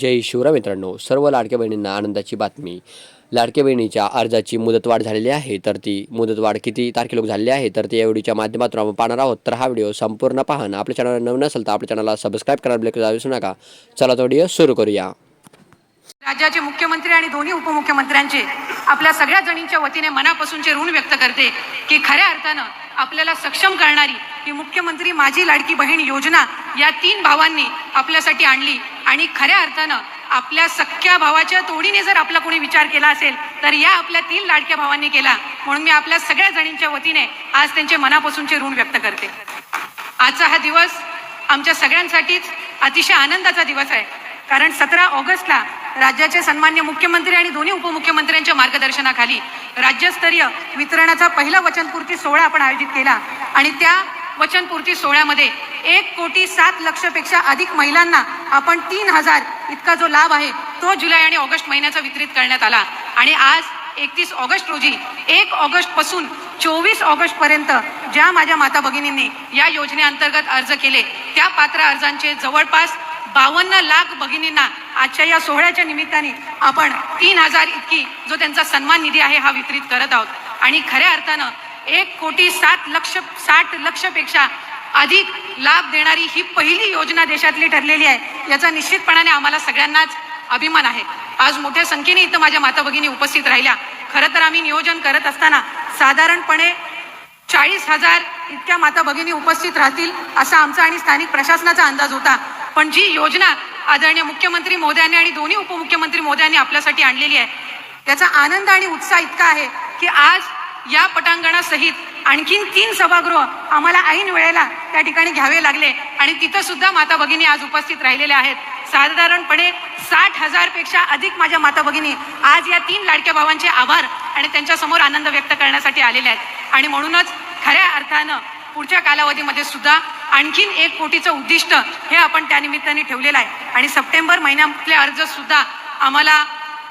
जय शिवराय मित्रांनो सर्व लाडक्या बहिणींना आनंदाची बातमी. लाडक्या बहिणीच्या अर्जाची मुदतवाढ झालेली आहे तर ती मुदतवाढ किती तारखेलोक झालेली आहे तर ती या व्हिडिओच्या माध्यमातून आपण पाहणार आहोत. तर हा व्हिडिओ संपूर्ण पाहणं आपल्या चॅनल नवीन असेल तर आपल्या चॅनलला सबस्क्राईब करायला बिलकुल विसरू नका. चला तो व्हिडिओ सुरू करूया. राज्याचे मुख्यमंत्री आणि दोन्ही उपमुख्यमंत्र्यांचे आपल्या सगळ्या जणींच्या वतीने मनापासूनचे ऋण व्यक्त करते की खऱ्या अर्थानं आपल्याला सक्षम करणारी ही मुख्यमंत्री माझी लाडकी बहीण योजना या तीन भावांनी आपल्यासाठी आणली. आणि खऱ्या अर्थानं आपल्या सख्या भावाच्या तोडीने जर आपला कोणी विचार केला असेल तर या आपल्या तीन लाडक्या भावांनी केला. म्हणून मी आपल्या सगळ्या जणींच्या वतीने आज त्यांचे मनापासूनचे ऋण व्यक्त करते. आजचा हा दिवस आमच्या सगळ्यांसाठीच अतिशय आनंदाचा दिवस आहे. कारण सतरा ऑगस्टला राज्याचे सन्मान्य मुख्यमंत्री आणि दोन्ही उपमुख्यमंत्र्यांच्या मार्गदर्शनाखाली राज्यस्तरीय वितरणाचा पहिला वचनपूर्ती सोहळा आपण आयोजित केला. आणि त्या वचनपूर्ती सोहळ्यामध्ये एक कोटी सात लक्षपेक्षा अधिक महिलांना आपण तीन हजार इतका जो लाभ आहे तो जुलै आणि ऑगस्ट महिन्याचा वितरित करण्यात आला. आणि आज एकतीस ऑगस्ट रोजी एक ऑगस्टपासून चोवीस ऑगस्ट पर्यंत ज्या माझ्या माता भगिनींनी या योजनेअंतर्गत अर्ज केले त्या पात्र अर्जांचे जवळपास बावन्न लाख भगिनींना आजच्या या सोहळ्याच्या निमित्ताने आपण तीन हजार इतकी जो त्यांचा सन्मान निधी आहे हा वितरित करत आहोत. आणि खऱ्या अर्थानं एक कोटी सात लक्ष साठ लक्षपेक्षा अधिक लाभ देणारी ही पहिली योजना देशातली ठरलेली आहे. याचा निश्चितपणाने आम्हाला सगळ्यांनाच अभिमान आहे. आज मोठ्या संख्येने इथं माझ्या माता भगिनी उपस्थित राहिल्या. खरं तर आम्ही नियोजन करत असताना साधारणपणे चाळीस हजार इतक्या माता भगिनी उपस्थित राहतील असा आमचा आणि स्थानिक प्रशासनाचा अंदाज होता. पण जी योजना आदरणीय मुख्यमंत्री मोदयांनी आणि दोन्ही उपमुख्यमंत्री मोदयांनी आपल्यासाठी आणलेली आहे त्याचा आनंद आणि उत्साह इतका आहे की आज या पटांगणासहित आणखीन तीन सभागृह आम्हाला ऐन वेळेला त्या ठिकाणी घ्यावे लागले. आणि तिथं सुद्धा माता भगिनी आज उपस्थित राहिलेल्या आहेत. साधारणपणे साठ हजारपेक्षा अधिक माझ्या माता भगिनी आज या तीन लाडक्या भावांचे आभार आणि त्यांच्यासमोर आनंद व्यक्त करण्यासाठी आलेले आहेत. आणि म्हणूनच खऱ्या अर्थानं पुढच्या कालावधीमध्ये सुद्धा आणखीन एक कोटीचं उद्दिष्ट हे आपण त्या निमित्ताने ठेवलेलं आहे. आणि सप्टेंबर महिन्यातले अर्ज सुद्धा आम्हाला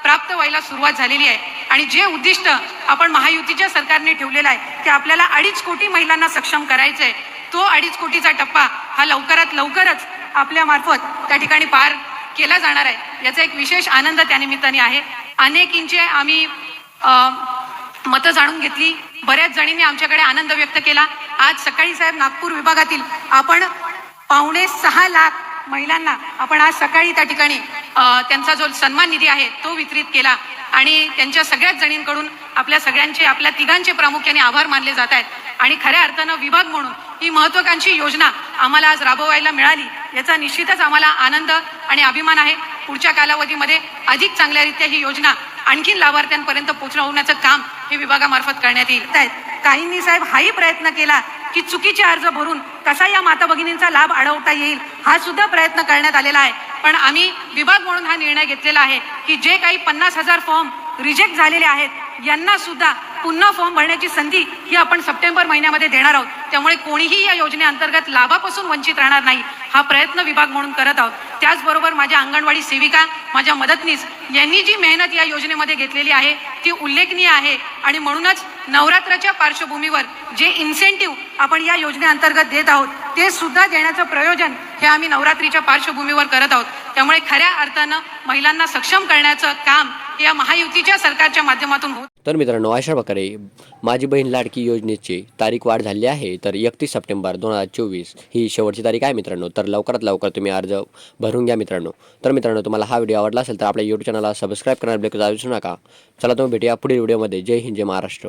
प्राप्त व्हायला सुरुवात झालेली आहे. आणि जे उद्दिष्ट आपण महायुतीच्या सरकारने ठेवलेलं आहे ते आपल्याला अडीच कोटी महिलांना सक्षम करायचंय तो अडीच कोटीचा टप्पा हा लवकरात लवकरच आपल्या मार्फत त्या ठिकाणी पार केला जाणार आहे. याचा एक विशेष आनंद त्या निमित्ताने आहे. अनेकींचे आम्ही मतं जाणून घेतली. बऱ्याच जणींनी आमच्याकडे आनंद व्यक्त केला. आज सकाळी साहेब नागपूर विभागातील आपण पावणे सहा लाख महिलांना आपण आज सकाळी त्या ठिकाणी त्यांचा जो सन्मान निधी आहे तो वितरित केला. आणि त्यांच्या सगळ्याच जणींकडून आपल्या सगळ्यांचे आपल्या तिघांचे प्रामुख्याने आभार मानले जात आहेत. आणि खऱ्या अर्थानं विभाग म्हणून ही महत्वाकांक्षी योजना आम्हाला आज राबवायला मिळाली याचा निश्चितच आम्हाला आनंद आणि अभिमान आहे. पुढच्या कालावधीमध्ये अधिक चांगल्यारीत्या ही योजना आणखीन लाभार्थ्यांपर्यंत पोहोचवण्याचं काम हे विभागामार्फत करण्यात येईल. आहेत काहींनी साहेब हाही प्रयत्न केला की चुकीचे अर्ज भरून कसा या माता भगिनींचा लाभ अडवता येईल हा सुद्धा प्रयत्न करण्यात आलेला आहे. पण आम्ही विभाग म्हणून हा निर्णय घेतलेला आहे की जे काही पन्नास हजार फॉर्म रिजेक्ट झालेले आहेत यांना सुद्धा पुन्हा फॉर्म भरण्याची संधी ही आपण सप्टेंबर महिन्यामध्ये देणार आहोत. त्यामुळे कोणीही या योजनेअंतर्गत लाभापासून वंचित राहणार नाही हा प्रयत्न विभाग म्हणून करत आहोत. त्याचबरोबर माझ्या अंगणवाडी सेविका माझ्या मदतनीस यांनी जी मेहनत या योजनेमध्ये घेतलेली आहे ती उल्लेखनीय आहे आणि म्हणूनच नवरात्राच्या पार्श्वभूमीवर जे इन्सेंटिव्ह आपण या योजनेअंतर्गत देत आहोत ते सुद्धा देण्याचं प्रयोजन हे आम्ही नवरात्रीच्या पार्श्वभूमीवर करत आहोत. त्यामुळे खऱ्या अर्थानं महिलांना सक्षम करण्याचं काम या महायुतीच्या सरकारच्या माध्यमातून होत तर मित्रांनो अशा प्रकारे माझी बहीण लाडकी योजनेची तारीख वाढ झाली आहे. तर एकतीस सप्टेंबर दोन हजार चोवीस ही शेवटची तारीख आहे मित्रांनो. तर लवकरात लवकर तुम्ही अर्ज भरून घ्या मित्रांनो. तर मित्रांनो तुम्हाला हा व्हिडिओ आवडला असेल तर आपल्या यूट्यूब चॅनलला सबस्क्राईब करणार बिलकुल विसरू नका. चला तुम्ही भेटूया पुढील व्हिडिओमध्ये. जय हिंद जय महाराष्ट्र.